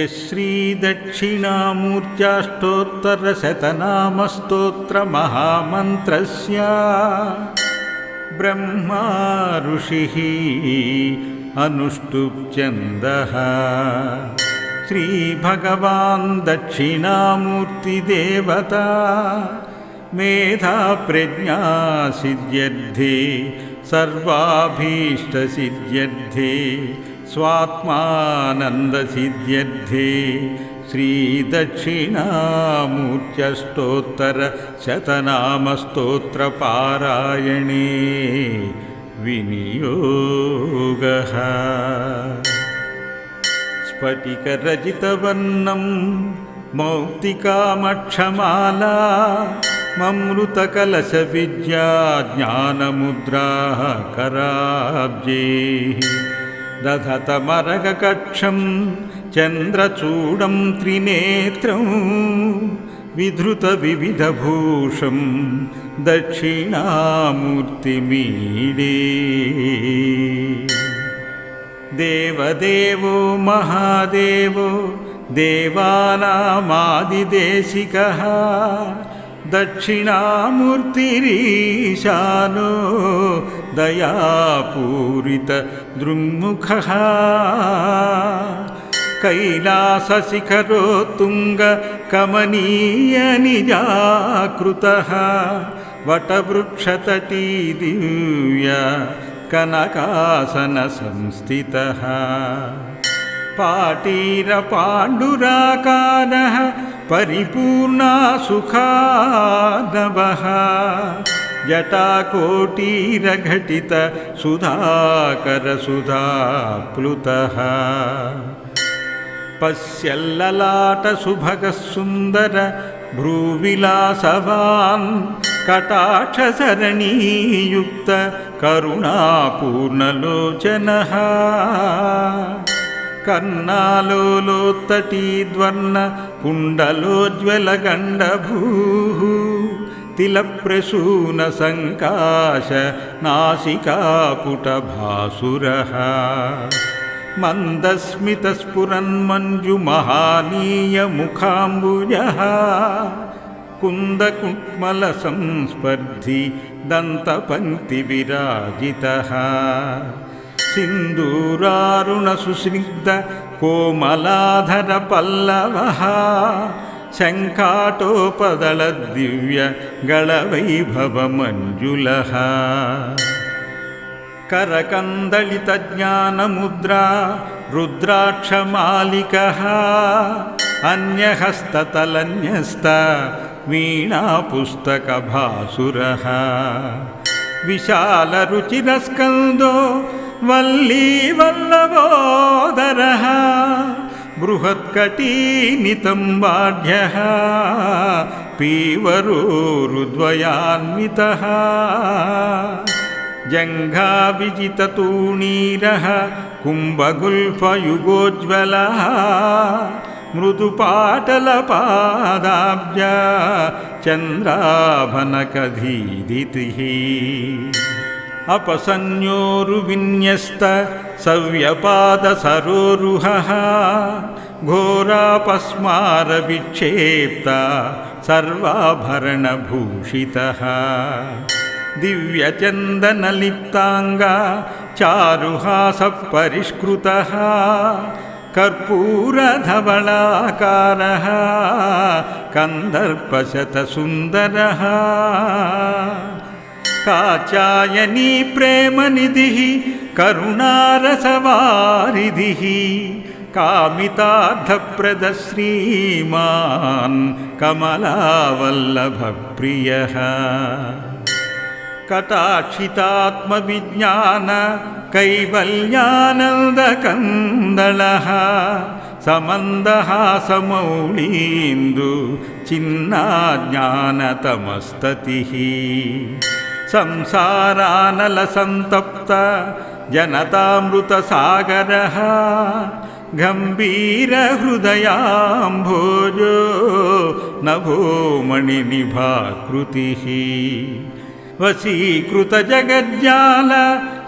अस्य श्रीदक्षिणामूर्त्याष्टोत्तरशतनामस्तोत्रमहामन्त्रस्य ब्रह्मा ऋषिः अनुष्टुप्छन्दः श्रीभगवान् दक्षिणामूर्तिदेवता मेधाप्रज्ञासिद्ध्यर्थे सर्वाभीष्टसिद्ध्यर्थे स्वात्मानन्दसिद्ध्यर्थे श्रीदक्षिणामूर्त्यष्टोत्तरशतनामस्तोत्रपारायणे विनियोगः। स्फटिकरजितवर्णं मौक्तिकामक्षमाला ममृतकलशविद्या ज्ञानमुद्राः कराब्जे दधतमरगकक्षं चन्द्रचूडं त्रिनेत्रं विधृतविविधभूषं दक्षिणामूर्तिमीडे। देवदेवो महादेवो देवानामादिदेशिकः दक्षिणामूर्तिरीशानो दयापूरितदृङ्मुखः कैलासशिखरो तुङ्गकमनीयनिजाकृतः कनकासनसंस्थितः पाटीरपाण्डुराकारः परिपूर्णा सुखानवः जटाकोटीरघटित सुधाकरसुधाप्लुतः पश्यल्ललाटसुभगः सुन्दर भ्रूविलासवान् कटाक्षसरणीयुक्त करुणापूर्णलोचनः कर्णालोलोत्तटीद्वर्ण कुण्डलोज्ज्वलगण्डभूः तिलप्रसूनसङ्काश नासिकापुटभासुरः। मन्दस्मितस्फुरन्मञ्जुमहानीयमुखाम्बुजः। कुन्दकुट्मलसंस्पर्धि दन्तपङ्क्तिविराजितः। सिन्दूरारुणसुस्निग्ध कोमलाधरपल्लवः शङ्काटोपदलदिव्यगळवैभवमञ्जुलः करकन्दलितज्ञानमुद्रा रुद्राक्षमालिकः अन्यहस्ततलन्यस्त वीणापुस्तकभासुरः। विशालरुचिरस्कन्दो वल्लीवल्लभोदरः बृहत्कटीनितम्बाढ्यः पीवरोरुद्वयान्वितः। जङ्घाविजिततूणीरः कुम्भगुल्फयुगोज्ज्वलः मृदुपाटलपादाब्जा चन्द्राभनकधीदितिः। अपसंज्ञोरुविन्यस्त सव्यपादसरोरुहः घोरापस्मारविक्षेप्ता सर्वाभरणभूषितः। दिव्यचन्दनलिप्ताङ्गा चारुहासः परिष्कृतः कर्पूरधवलाकारः कन्दर्पशतसुन्दरः। काचायनी प्रेमनिधिः करुणारसवारिधिः कामितार्थप्रदश्रीमान् कमलावल्लभप्रियः कटाक्षितात्मविज्ञान कैवल्यानन्दकन्दलः समन्दहासमौळीन्दु चिन्नाज्ञानतमस्ततिः संसारानलसन्तप्त जनतामृतसागरः गम्भीरहृदयाम्भोजो नभोमणिनिभाकृतिः। वशीकृतजगज्जाल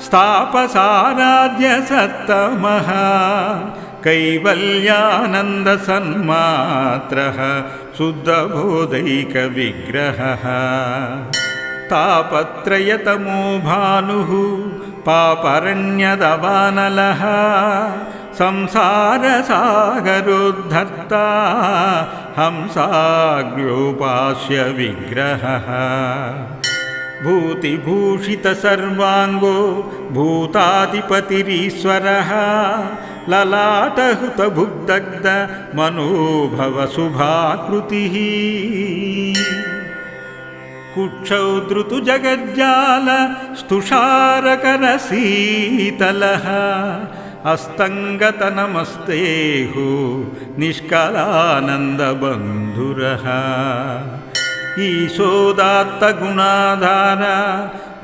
स्थापसाराध्यसत्तमः कैवल्यानन्दसन्मात्रः शुद्धबोधैकविग्रहः। तापत्रयतमो भानुः पापरण्यदवानलः संसारसागरोद्धर्ता हंसाग्र्योपास्य विग्रहः भूतिभूषितसर्वाङ्गो भूताधिपतिरीश्वरः ललाटहुतभुग्दग्ध मनोभवशुभाकृतिः कुक्षौ धृतुजगज्जाल स्तुषारकरशीतलः अस्तङ्गतनमस्तेहो निष्कलानन्दबन्धुरः। ईशोदात्तगुणाधार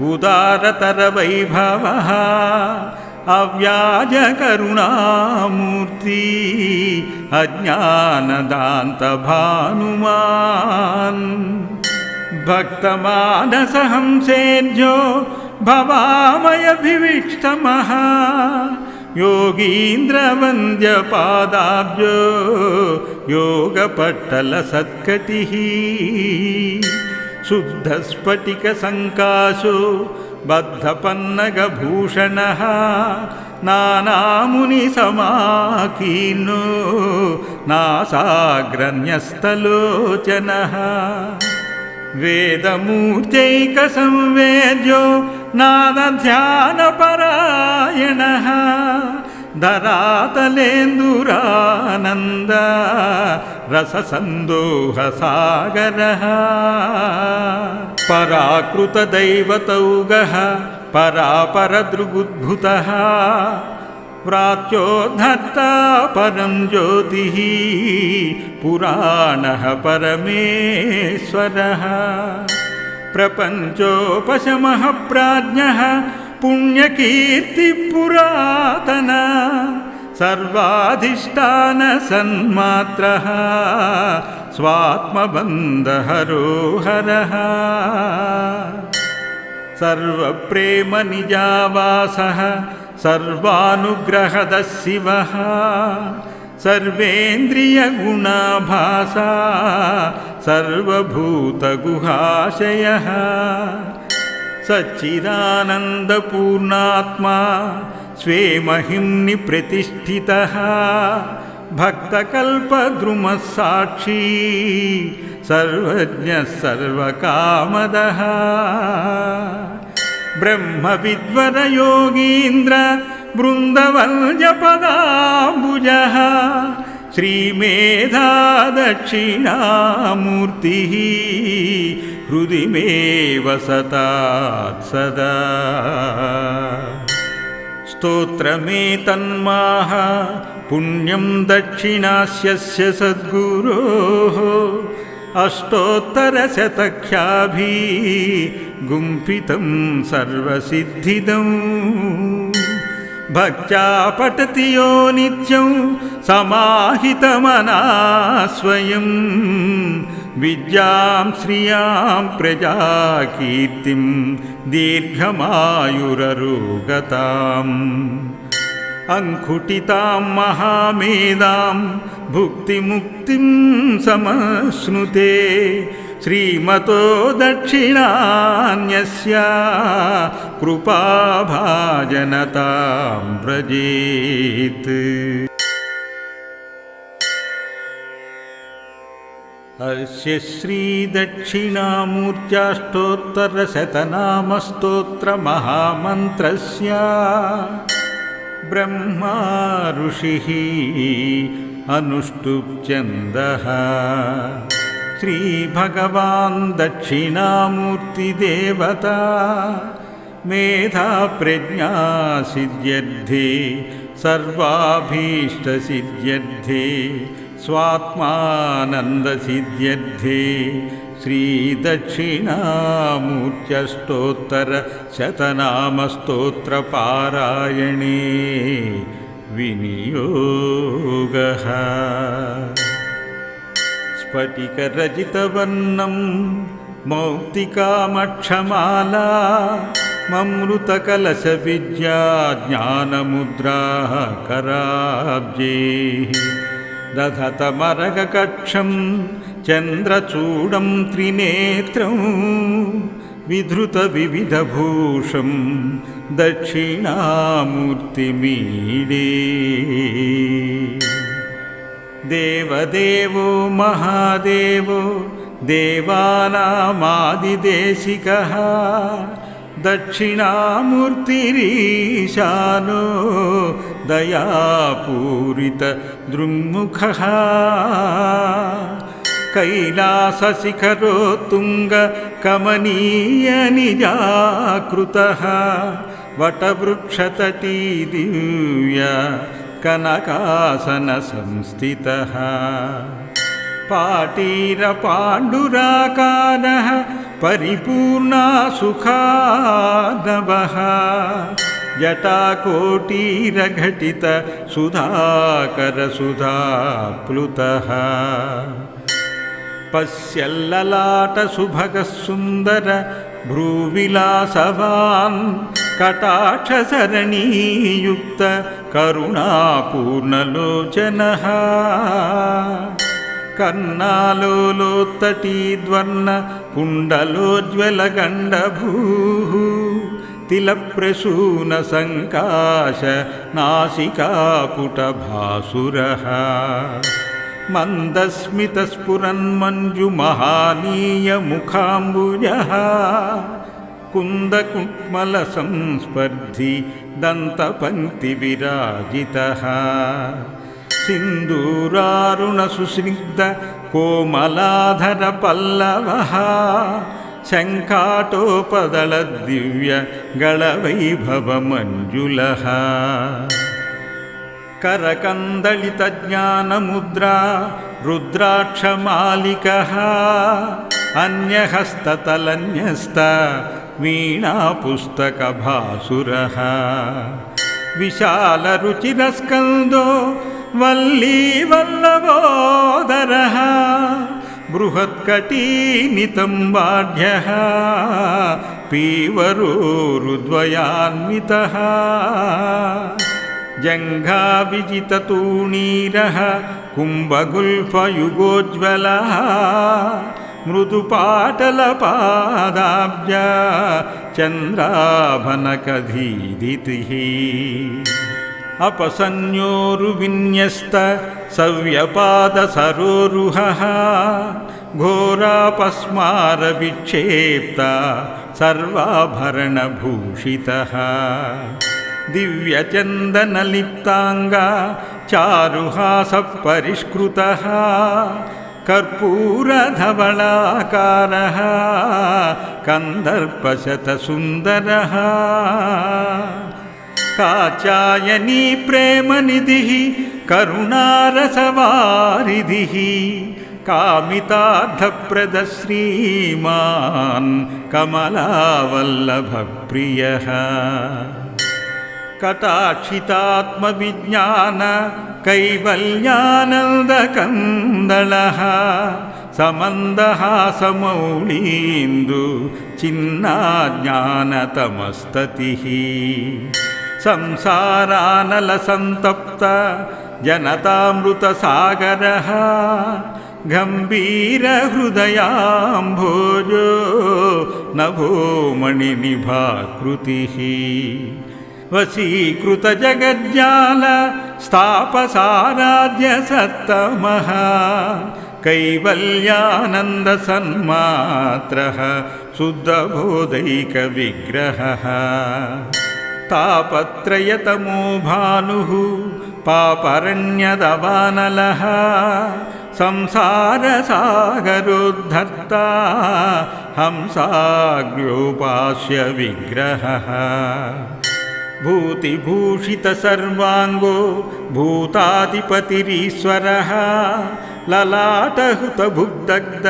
उदारतरवैभवः। अव्याजकरुणामूर्ति अज्ञानदान्तभानुमान् भक्तमानसहंसेर्जो भवामयभिविष्टमः योगीन्द्रवन्द्यपादाब्जो योगपट्टलसत्कटिः शुद्धस्फटिकसङ्काशो बद्धपन्नगभूषणः नानामुनिसमाकीर्णो नासाग्रन्यस्तलोचनः वेदमूर्त्यैकसंवेद्यो नादध्यानपरायणः धरातलेन्दुरानन्द रससन्दोहसागरः पराकृतदैवतौगः परापरदृगुद्भुतः व्रात्योद्धर्ता परं ज्योतिः पुराणः परमेश्वरः। प्रपञ्चोपशमः प्राज्ञः पुण्यकीर्तिपुरातन सर्वाधिष्ठानसन्मात्रः स्वात्मबन्धहरोहरः। सर्वप्रेमनिजावासः सर्वानुग्रहदः शिवः सर्वेन्द्रियगुणाभासा सर्वभूतगुहाशयः। सच्चिदानन्दपूर्णात्मा स्वे महिम्नि प्रतिष्ठितः भक्तकल्पद्रुमः साक्षी सर्वज्ञः सर्वकामदः ब्रह्मविद्वरयोगीन्द्र बृन्दवल्यपदाम्बुजः श्रीमेधा दक्षिणामूर्तिः हृदि मे वसतात् सदा। स्तोत्रमेतन्माः पुण्यं दक्षिणास्यस्य सद्गुरोः अष्टोत्तरशतख्याभिः गुम्फितं सर्वसिद्धिदम् भक्त्या पठति यो नित्यं समाहितमना स्वयं। विद्यां श्रियां प्रजाकीर्तिं दीर्घमायुररोगताम्। अङ्कुटितां महामेधां भुक्तिमुक्तिं समश्नुते श्रीमतो दक्षिणान्यस्य कृपाभाजनतां व्रजेत्। अस्य श्रीदक्षिणामूर्त्याष्टोत्तरशतनामस्तोत्रमहामन्त्रस्य ब्रह्मा ऋषिः अनुष्टुप्छन्दः श्रीभगवान् दक्षिणामूर्तिदेवता मेधाप्रज्ञा सिद्ध्यर्थे सर्वाभीष्टसिद्ध्यर्थे स्वात्मानन्दसिद्ध्यर्थे श्रीदक्षिणामूर्त्यष्टोत्तरशतनामस्तोत्रपारायणे विनियोगः। स्फटिकरजितवर्णं मौक्तिकामक्षमाला ममृतकलशविद्या ज्ञानमुद्राः कराब्जैः। दधतमरगकक्षं चन्द्रचूडं त्रिनेत्रं विधृतविविधभूषं देवदेवो महादेवो देवानामादिदेशिकः दक्षिणामूर्तिरीशानो दयापूरितदृङ्मुखः कैलासशिखरोत्तुङ्गकमनीयनिजाकृतः वटवृक्षतटी दिव्य कनकासनसंस्थितः। पाटीरपाण्डुराकारः परिपूर्णा सुखानवः जटाकोटीरघटित सुधाकरसुधाप्लुतः। पश्यल्ललाटसुभगः सुन्दर भ्रूविलासवान् कटाक्षसरणीयुक्त करुणापूर्णलोचनः। कर्णालोलोत्तटीद्वर्ण कुण्डलोज्ज्वलगण्डभूः तिलप्रसूनसङ्काश नासिकापुटभासुरः मन्दस्मितस्फुरन्मञ्जुमहानीयमुखाम्बुजः। कुन्दकुट्मलसंस्पर्धि दन्तपङ्क्तिविराजितः। सिन्दूरारुणसुस्निग्ध कोमलाधरपल्लवः। शङ्काटोपदलदिव्यगळवैभवमञ्जुलः करकन्दलितज्ञानमुद्रा रुद्राक्षमालिकः अन्यहस्ततलन्यस्त वीणापुस्तकभासुरः। विशालरुचिरस्कन्दो वल्लीवल्लभोदरः बृहत्कटीनितम्बाढ्यः पीवरोरुद्वयान्वितः जङ्घाविजिततूणीरः कुम्भगुल्फयुगोज्ज्वलः मृदुपाटलपादाब्ज चन्द्राभनकधीदितिः। अपसंज्ञोरुविन्यस्त सव्यपादसरोरुहः घोरापस्मारविक्षेप्ता सर्वाभरणभूषितः दिव्यचन्दनलिप्ताङ्गा चारुहासः परिष्कृतः कर्पूरधवलाकारः कन्दर्पशतसुन्दरः। काचायनी प्रेमनिधिः करुणारसवारिधिः कामितार्थप्रदश्रीमान् कमलावल्लभप्रियः कटाक्षितात्मविज्ञान कैवल्यानन्दकन्दलः समन्दहासमौळीन्दु चिन्नाज्ञानतमस्ततिः। संसारानलसन्तप्त जनतामृतसागरः गम्भीरहृदयाम्भोजो नभोमणिनिभाकृतिः वशीकृतजगज्जाल स्थापसाराध्यसत्तमः कैवल्यानन्दसन्मात्रः शुद्धबोधैकविग्रहः। तापत्रयतमो भानुः पापरण्यदवानलः संसारसागरोद्धर्ता हंसाग्र्योपास्य विग्रहः भूतिभूषितसर्वाङ्गो भूताधिपतिरीश्वरः ललाटहुतभुग्दग्ध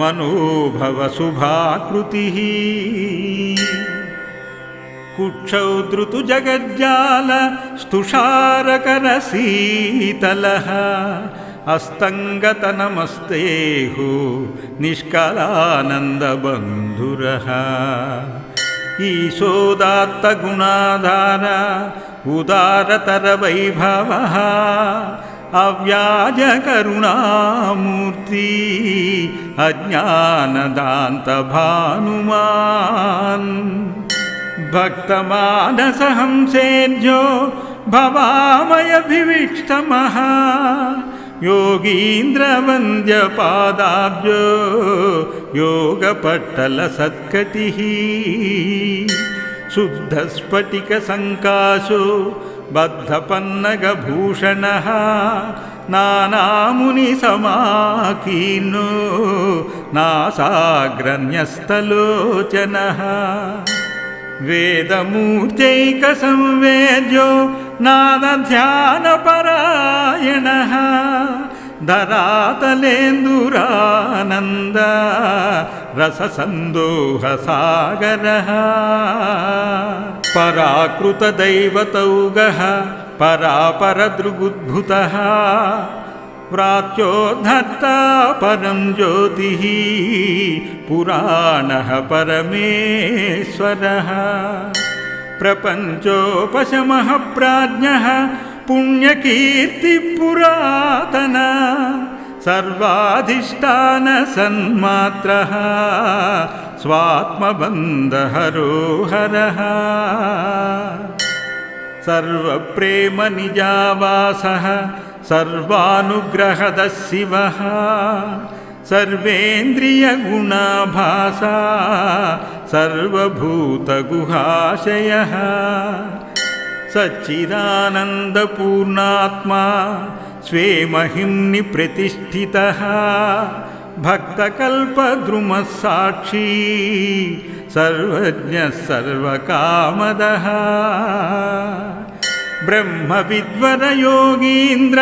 मनोभवशुभाकृतिः। कुक्षौ धृतुजगज्जाल स्तुषारकरशीतलः अस्तङ्गतनमस्तेहो निष्कलानन्दबन्धुरः ईशोदात्तगुणाधार उदारतरवैभवः अव्याजकरुणामूर्ति अज्ञानदान्तभानुमान्। भक्तमानसहंसेर्जो भवामयभिविष्टमः योगीन्द्रवन्द्यपादाब्जो योगपट्टलसत्कटिः शुद्धस्फटिकसङ्काशो बद्धपन्नगभूषणः नानामुनिसमाकीर्णो नासाग्रन्यस्तलोचनः वेदमूर्त्यैकसंवेद्यो नादध्यानपरायणः धरातलेन्दुरानन्द रससन्दोहसागरः पराकृतदैवतौगः परापरदृगुद्भुतः व्रात्योद्धर्ता परं ज्योतिः पुराणः परमेश्वरः प्रपञ्चोपशमः प्राज्ञः पुण्यकीर्तिपुरातन सर्वाधिष्ठानसन्मात्रः स्वात्मबन्धहरोहरः। सर्वप्रेमनिजावासः सर्वानुग्रहदः शिवः सर्वेन्द्रियगुणाभासा सर्वभूतगुहाशयः। सच्चिदानन्दपूर्णात्मा स्वे महिम्नि प्रतिष्ठितः भक्तकल्पद्रुमः साक्षी सर्वज्ञः सर्वकामदः। ब्रह्मविद्वरयोगीन्द्र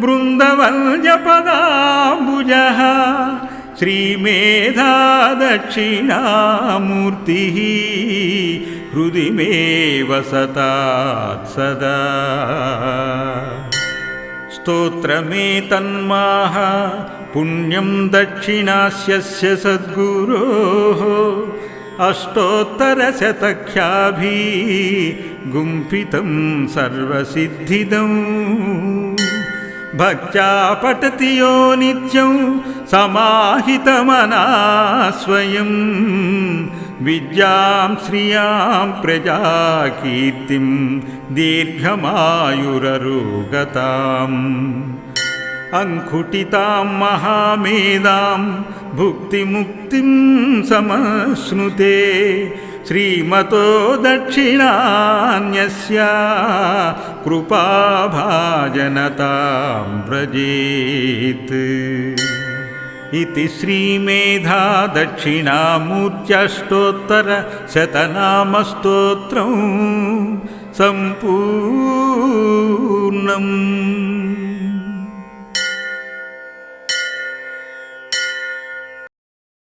बृन्दवल्यपदाम्बुजः श्रीमेधा दक्षिणामूर्तिः हृदि मे वसतात् सदा। स्तोत्रमेतन्माः पुण्यं दक्षिणास्यस्य सद्गुरोः अष्टोत्तरशतख्याभिः गुम्फितं सर्वसिद्धिदम् भक्त्या पठति यो नित्यं समाहितमना स्वयं। विद्यां श्रियां प्रजाकीर्तिं दीर्घमायुररोगताम्। अङ्कुटितां महामेधां भुक्तिमुक्तिं समश्नुते श्रीमतो दक्षिणान्यस्य कृपाभाजनतां व्रजेत् इति श्रीमेधा दक्षिणामूर्त्यष्टोत्तरशतनामस्तोत्रं सम्पूर्णम्